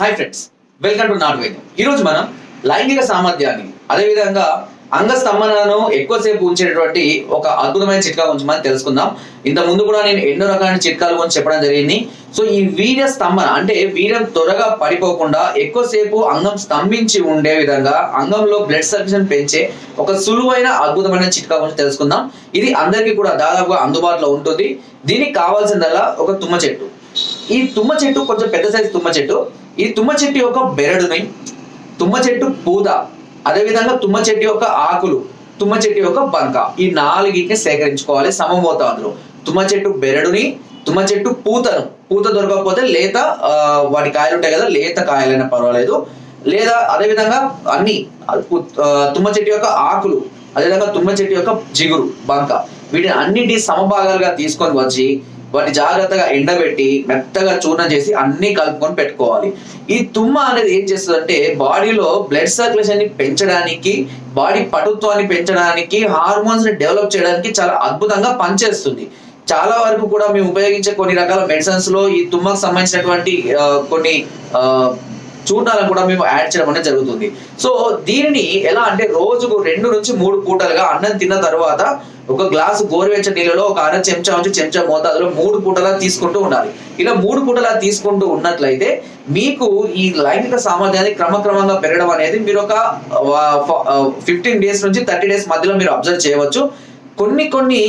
Hi friends welcome to నాట్ వైద్యం ఈరోజు మనం లైంగిక సామర్థ్యాన్ని అదేవిధంగా అంగ స్తంభనను ఎక్కువసేపు ఉంచేటటువంటి ఒక అద్భుతమైన చిట్కా గురించి మనం తెలుసుకుందాం. ఇంత ముందు కూడా నేను ఎన్నో రకాలైన చిట్కాల గురించి చెప్పడం జరిగింది. సో ఈ వీర్య స్తంభన అంటే వీర్యం త్వరగా పడిపోకుండా ఎక్కువసేపు అంగం స్తంభించి ఉండే విధంగా అంగంలో బ్లడ్ సర్క్యులేషన్ పెంచే ఒక సులువైన అద్భుతమైన చిట్కా గురించి తెలుసుకుందాం. ఇది అందరికీ కూడా దాదాపుగా అందుబాటులో ఉంటుంది. దీనికి కావాల్సిందల్లా ఒక తుమ్మ చెట్టు. ఈ తుమ్మ చెట్టు కొంచెం పెద్ద సైజు తుమ్మ చెట్టు. ఈ తుమ్మ చెట్టు యొక్క బెరడుని తుమ్మ చెట్టు పూత అదేవిధంగా తుమ్మ చెట్టు యొక్క ఆకులు తుమ్మ చెట్టు యొక్క బంక ఈ నాలుగింటిని సేకరించుకోవాలి సమమోతాదులో తుమ్మ చెట్టు బెరడుని తుమ్మ చెట్టు పూతను. పూత దొరకకపోతే లేత వాటి కాయలు ఉంటాయి కదా లేత కాయలైనా పర్వాలేదు. లేదా అదేవిధంగా అన్ని తుమ్మ చెట్టు యొక్క ఆకులు అదేవిధంగా తుమ్మ చెట్టు యొక్క జిగురు బంక. వీటిని అన్నిటి సమభాగాలుగా తీసుకొని వచ్చి వాటి జాగ్రత్తగా ఎండబెట్టి మెత్తగా చూర్ణం చేసి అన్ని కలుపుకొని పెట్టుకోవాలి. ఈ తుమ్మ అనేది ఏం చేస్తుందంటే బాడీలో బ్లడ్ సర్క్యులేషన్ని పెంచడానికి బాడీ పటుత్వాన్ని పెంచడానికి హార్మోన్స్ని డెవలప్ చేయడానికి చాలా అద్భుతంగా పనిచేస్తుంది. చాలా వరకు కూడా మేము ఉపయోగించే కొన్ని రకాల మెడిసిన్స్లో ఈ తుమ్మకు సంబంధించినటువంటి ఆ, కొన్ని ఆ, కూడా మేము యాడ్ చేయడం అనేది జరుగుతుంది. సో దీనిని ఎలా అంటే రోజుకు రెండు నుంచి మూడు పూటలుగా అన్నం తిన్న తర్వాత ఒక గ్లాసు గోరువెచ్చ నీళ్ళలో ఒక అర చెంచా నుంచి చెంచా మోతాదులో మూడు పూటలా తీసుకుంటూ ఉండాలి. ఇలా మూడు పూటలా తీసుకుంటూ ఉన్నట్లయితే మీకు ఈ లైంగిక సామర్థ్యాన్ని క్రమక్రమంగా పెరగడం అనేది మీరు ఒక ఫిఫ్టీన్ డేస్ నుంచి థర్టీ డేస్ మధ్యలో మీరు అబ్జర్వ్ చేయవచ్చు. కొన్ని కొన్ని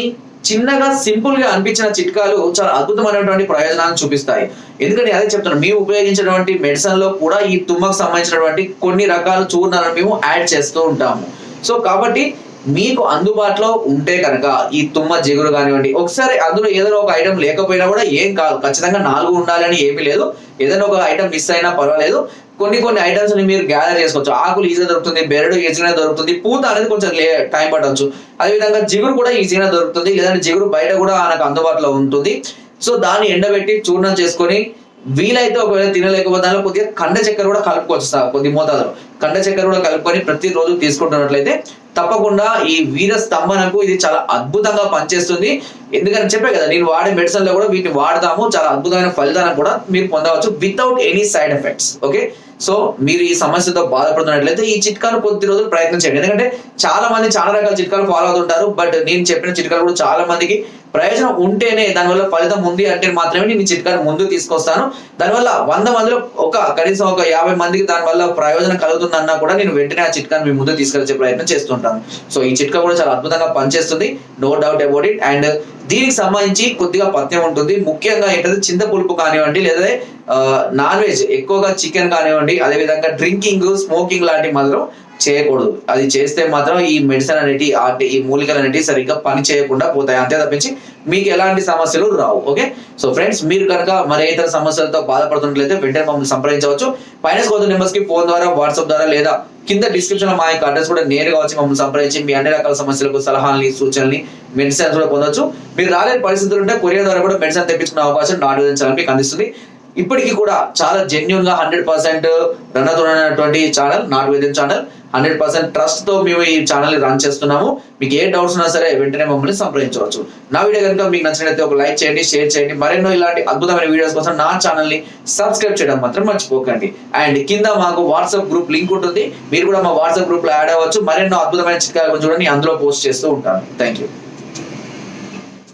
చిన్నగా సింపుల్గా అనిపించిన చిట్కాలు చాలా అద్భుతమైనటువంటి ప్రయోజనాలను చూపిస్తాయి. ఎందుకంటే అదే చెప్తున్నాను మేము ఉపయోగించినటువంటి మెడిసిన్లో కూడా ఈ తుమ్మకు సంబంధించినటువంటి కొన్ని రకాల చూర్ణాలను మేము యాడ్ చేస్తూ ఉంటాము. సో కాబట్టి మీకు అందుబాటులో ఉంటే కనుక ఈ తుమ్మ జిగురు కానివ్వండి ఒకసారి అందులో ఏదైనా ఒక ఐటమ్ లేకపోయినా కూడా ఏం కాదు. ఖచ్చితంగా నాలుగు ఉండాలని ఏమీ లేదు. ఏదైనా ఒక ఐటమ్ మిస్ అయినా పర్వాలేదు. కొన్ని కొన్ని ఐటమ్స్ని మీరు గ్యాదర్ చేసుకోవచ్చు. ఆకులు ఈజీగా దొరుకుతుంది బెరడు ఈజీగా దొరుకుతుంది పూత అనేది కొంచెం టైం పట్టవచ్చు అదేవిధంగా జిగురు కూడా ఈజీగా దొరుకుతుంది లేదంటే జిగురు బయట కూడా మనకు అందుబాటులో ఉంటుంది. సో దాన్ని ఎండబెట్టి చూర్ణం చేసుకొని వీలైతే ఒకవేళ తినలేకపోతే దానిలో కొద్దిగా కండ చక్కెర కూడా కలుపుకోవచ్చు కొద్ది మోతాదులో. కండ చక్కెర కూడా కలుపుకొని ప్రతిరోజు తీసుకుంటున్నట్లయితే తప్పకుండా ఈ వీర స్తంభనకు ఇది చాలా అద్భుతంగా పనిచేస్తుంది. ఎందుకంటే చెప్పే కదా నేను వాడే మెడిసిన్లో కూడా వీటిని వాడతాము చాలా అద్భుతమైన ఫలితాన్ని కూడా మీరు పొందవచ్చు without any side effects okay so మీరు ఈ సమస్యతో బాధపడుతున్నట్లయితే ఈ చిట్కాలు కొద్ది రోజులు ప్రయత్నం చేయండి. ఎందుకంటే చాలా మంది చాలా రకాల చిట్కాలు ఫాలో అవుతుంటారు బట్ నేను చెప్పిన చిట్కాలు కూడా చాలా మందికి ప్రయోజనం ఉంటేనే దానివల్ల ఫలితం ఉంది అంటే మాత్రమే నేను ఈ చిట్కాను ముందుకు తీసుకొస్తాను. దానివల్ల వంద మందిలో ఒక కనీసం ఒక యాభై మందికి దానివల్ల ప్రయోజనం కలుగుతుందన్నా కూడా నేను వెంటనే ఆ చిట్కాను మీ ముందు తీసుకొచ్చే ప్రయత్నం చేస్తుంటాను. సో ఈ చిట్కా కూడా చాలా అద్భుతంగా పనిచేస్తుంది. No doubt about it and దీనికి సంబంధించి కొద్దిగా పథ్యం ఉంటుంది. ముఖ్యంగా ఏంటంటే చింతపులుపు కానివ్వండి లేదా నాన్ వెజ్ ఎక్కువగా చికెన్ కానివ్వండి అదేవిధంగా డ్రింకింగ్ స్మోకింగ్ లాంటివి మాత్రం చేయకూడదు. అది చేస్తే మాత్రం ఈ మెడిసిన్ అనేటి అంటే ఈ మూలికలు అనేటివి సరిగ్గా పని చేయకుండా పోతాయి. అంతే తప్పించి మీకు ఎలాంటి సమస్యలు రావు ఓకే? సో ఫ్రెండ్స్ మీరు కనుక మరే ఇతర సమస్యలతో బాధపడుతున్నట్లయితే వెంటనే మమ్మల్ని సంప్రదించవచ్చు. ఫైనాన్స్ కోత నెంబర్స్కి ఫోన్ ద్వారా వాట్సాప్ ద్వారా లేదా కింద డిస్క్రిప్షన్లో మా యొక్క అడ్రస్ కూడా నేరుగా వచ్చి మమ్మల్ని సంప్రదించి మీ అన్ని రకాల సమస్యలకు సలహాలని సూచనల్ని మెడిసిన్స్ కూడా పొందొచ్చు. మీరు రాలేని పరిస్థితులు ఉంటే కొరియర్ ద్వారా కూడా మెడిసిన్ తెప్పించుకునే అవకాశం నాటు ఛానల్ మీకు అందిస్తుంది. ఇప్పటికీ కూడా చాలా జెన్యున్గా హండ్రెడ్ పర్సెంట్ రన్ అవుతున్నటువంటి channel not within channel hundred percent ట్రస్ట్తో మేము ఈ ఛానల్ రన్ చేస్తున్నాము. మీకు ఏ డౌట్స్ ఉన్నా సరే వెంటనే మమ్మల్ని సంప్రదించవచ్చు. నా వీడియో కనుక మీకు నచ్చినట్లయితే ఒక లైక్ చేయండి షేర్ చేయండి. మరెన్నో ఇలాంటి అద్భుతమైన వీడియోస్ కోసం నా ఛానల్ని సబ్స్క్రైబ్ చేయడం మాత్రం మర్చిపోకండి. అండ్ కింద మాకు వాట్సాప్ గ్రూప్ లింక్ ఉంటుంది. మీరు కూడా మా వాట్సాప్ గ్రూప్లో యాడ్ అవ్వచ్చు. మరెన్నో అద్భుతమైన చిట్కాల గురించి కూడా నేను అందులో పోస్ట్ చేస్తూ ఉంటాను. Thank you